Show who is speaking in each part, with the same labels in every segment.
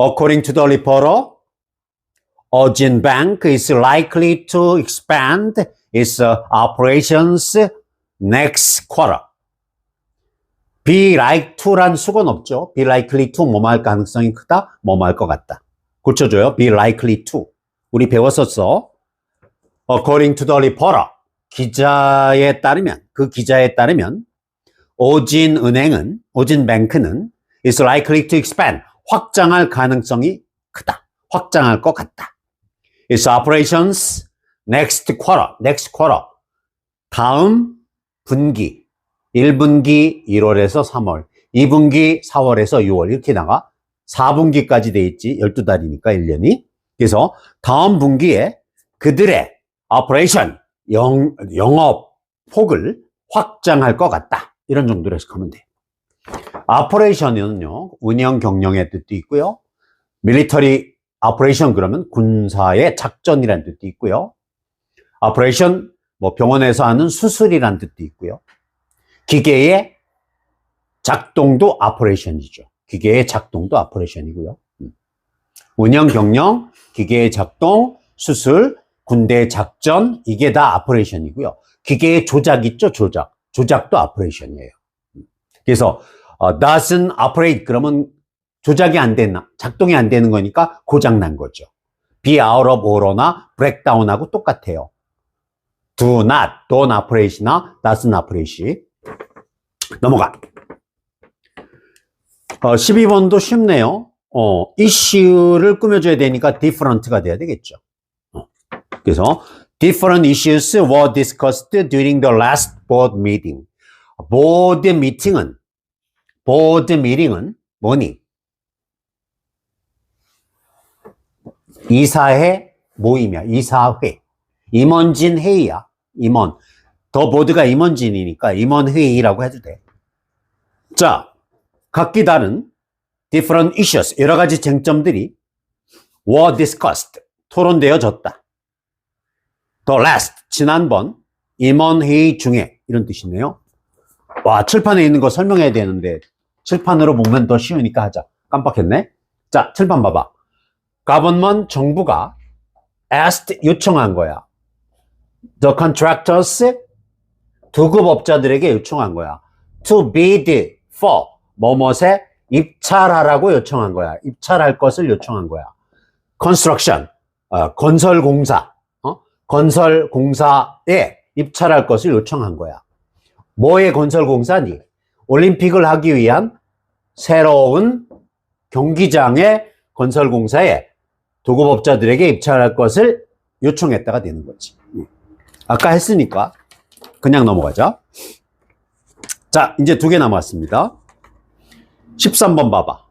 Speaker 1: According to the reporter, Origin Bank is likely to expand its uh, operations next quarter. be like to란 수건 없죠. be likely to 뭐뭐 할 가능성이 크다. 뭐뭐 할 것 같다. 고쳐줘요. be likely to. 우리 배웠었어. According to the reporter. 기자에 따르면, 그 기자에 따르면, 오진 은행은, 오진 뱅크는 is likely to expand. 확장할 가능성이 크다. 확장할 것 같다. Its operations next quarter, next quarter. 다음 분기. 1분기 1월에서 3월, 2분기 4월에서 6월 이렇게 나가 4분기까지 돼 있지 12달이니까 1년이 그래서 다음 분기에 그들의 operation 영, 영업 폭을 확장할 것 같다 이런 정도로 해석하면 돼 operation은요 운영 경영의 뜻도 있고요 military operation 그러면 군사의 작전이라는 뜻도 있고요 operation 뭐 병원에서 하는 수술이라는 뜻도 있고요 기계의 작동도 아퍼레이션이죠. 기계의 작동도 아퍼레이션이고요. 음. 운영 경영, 기계의 작동, 수술, 군대 작전 이게 다 아퍼레이션이고요. 기계의 조작 있죠, 조작. 조작도 아퍼레이션이에요. 음. 그래서 어, doesn't operate 그러면 조작이 안 되나 작동이 안 되는 거니까 고장 난 거죠. be out of order나 breakdown하고 똑같아요. do not, don't operate나 doesn't operate. 넘어가. 어, 12번도 쉽네요. 어, 이슈를 꾸며줘야 되니까 different가 돼야 되겠죠. 어, 그래서 different issues were discussed during the last board meeting. board meeting은 board meeting은 뭐니? 이사회 모임이야. 이사회. 임원진 회의야. 임원. 더 보드가 임원진이니까 임원회의라고 해도 돼. 자, 각기 다른 different issues, 여러 가지 쟁점들이 were discussed, 토론되어졌다. The last, 지난번 임원회의 중에 이런 뜻이네요. 와, 칠판에 있는 거 설명해야 되는데 칠판으로 보면 더 쉬우니까 하자. 깜빡했네. 자, 칠판 봐봐. government 정부가 asked 요청한 거야. The contractors 두급업자들에게 요청한 거야. To bid for 뭐뭇에 입찰하라고 요청한 거야. 입찰할 것을 요청한 거야. Construction 어, 건설 공사 어? 건설 공사에 입찰할 것을 요청한 거야. 뭐의 건설공사니? 올림픽을 하기 위한 새로운 경기장의 건설공사에 도급업자들에게 입찰할 것을 요청했다가 되는 거지. 아까 했으니까 그냥 넘어가자. 자, 이제 두 개 남았습니다. 13번 봐봐.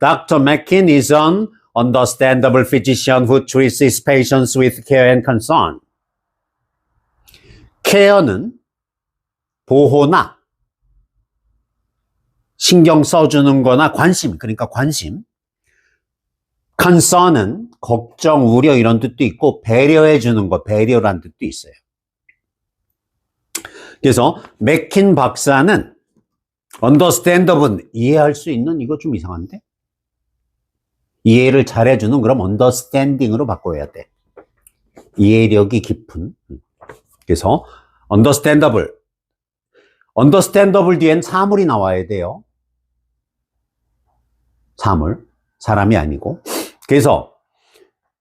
Speaker 1: Dr. Mackin is an understandable physician who treats his patients with care and concern. 케어는 보호나 신경 써주는 거나 관심, 그러니까 관심. concern은 걱정, 우려 이런 뜻도 있고 배려해 주는 거, 배려란 뜻도 있어요. 그래서 맥킨 박사는 understandable은 이해할 수 있는 이거 좀 이상한데? 이해를 잘해 주는 그럼 understanding으로 바꿔야 돼. 이해력이 깊은. 그래서 understandable 뒤엔 사물이 나와야 돼요. 사물. 사람이 아니고. 그래서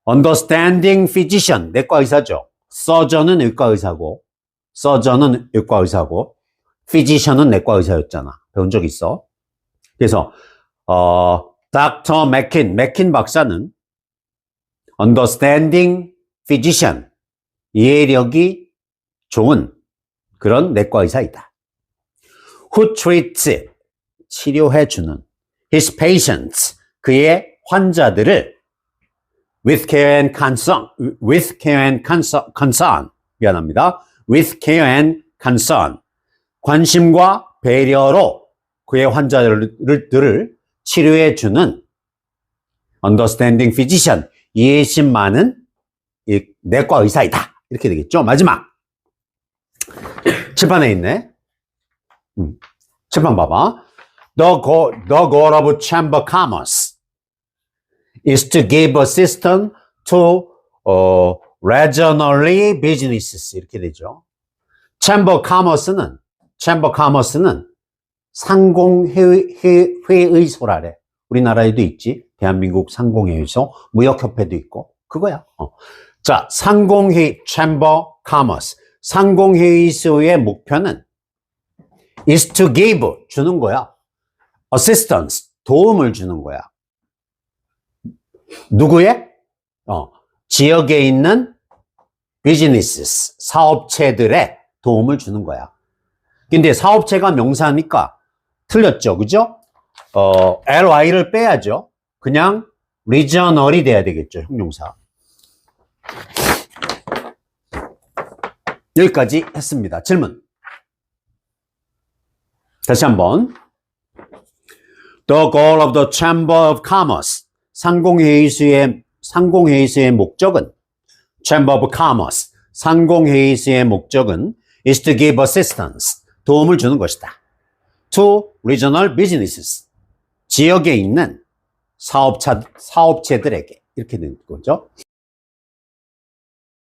Speaker 1: understanding physician. 내과 의사죠. surgeon은 의과 의사고 서전은 외과 의사고 피지션은 내과 의사였잖아. 배운 적 있어. 그래서 어, 닥터 맥킨, 맥킨 박사는 understanding physician, 이해력이 좋은 그런 내과 의사이다. Who treats, 치료해주는 his patients, 그의 환자들을 with care and concern, with care and concern, concern 미안합니다. with care and concern. 관심과 배려로 그의 환자들을 치료해 주는 understanding physician. 이해심 많은 내과 의사이다. 이렇게 되겠죠. 마지막. 칠판에 있네. 음. 칠판 봐봐. The, go, the goal of chamber commerce. is to give assistance to 어, regionally businesses 이렇게 되죠. Commerce는 Chamber of Commerce는 상공회의소라래. 우리나라에도 있지. 대한민국 상공회의소, 무역협회도 있고 그거야. 어. 자, Chamber of Commerce 상공회의소의 목표는 is to give 주는 거야. assistance 도움을 주는 거야. 누구의? 어, 지역에 있는 businesses 사업체들의 도움을 주는 거야. 근데 사업체가 명사니까 틀렸죠. 그죠? 어, ly를 빼야죠. 그냥 regional이 돼야 되겠죠. 형용사. 여기까지 했습니다. 질문. 다시 한번. The goal of the Chamber of Commerce. 상공회의소의, 상공회의소의 목적은 Chamber of Commerce. 상공회의소의 목적은 is to give assistance. 도움을 주는 것이다. To regional businesses. 지역에 있는 사업차, 사업체들에게. 이렇게 된 거죠.